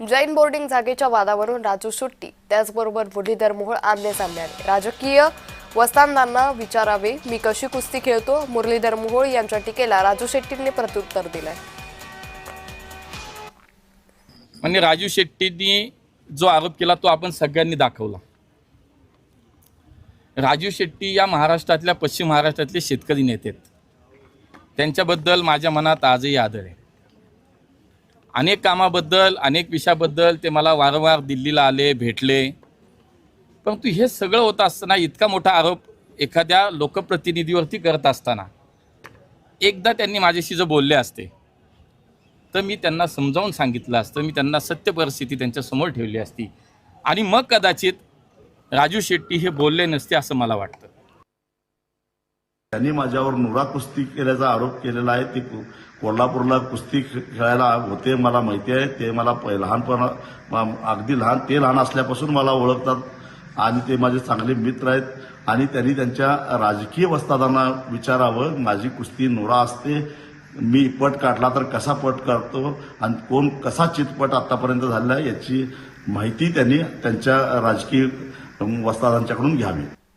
Jain boarding जागेच्या वादावरून राजू सुट्टी. त्याचबरोबर मुरलीधर मोहोळ आमने सामन्याने राजकीय वस्तांदांना विचारावे मी कशी कुस्ती खेळतो? मुरलीधर मोहोळ यांच्या टीकेला राजू शेट्टींनी प्रत्युत्तर दिलंय. म्हणजे राजू शेट्टींनी जो आरोप केला तो आपण सगळ्यांनी दाखवला. राजू शेट्टी या महाराष्ट्रातल्या पश्चिम महाराष्ट्रातले शेतकरी नेते आहेत. त्यांच्याबद्दल माझ्या मनात आजही आदर आहे. अनेक कामाबद्दल अनेक विषयाबद्दल ते मला वारंवार दिल्लीला आले भेटले. परंतु हे सगळं होत असताना इतका मोठा आरोप एखाद्या लोकप्रतिनिधीवरती करत असताना एकदा त्यांनी माझ्याशी जर बोलले असते तर मी त्यांना समजावून सांगितलं असतं. मी त्यांना सत्य परिस्थिती त्यांच्यासमोर ठेवली असती. आणि मग कदाचित राजू शेट्टी हे बोलले नसते असं मला वाटतं. त्यांनी माझ्यावर नुरा कुस्ती केल्याचा आरोप केलेला आहे. ते कोल्हापूरला कुस्ती खेळायला होते मला माहिती आहे. ते मला पहि- लहानपणा अगदी लहान ते लहान असल्यापासून मला ओळखतात. आणि ते माझे चांगले मित्र आहेत. आणि त्यांनी त्यांच्या राजकीय वस्तादांना विचारावं. माझी कुस्ती नोरा असते. मी पट काढला तर कसा पट काढतो? आणि कोण कसा चितपट आतापर्यंत झालेला आहे याची माहिती त्यांनी त्यांच्या राजकीय वस्तादांच्याकडून घ्यावी.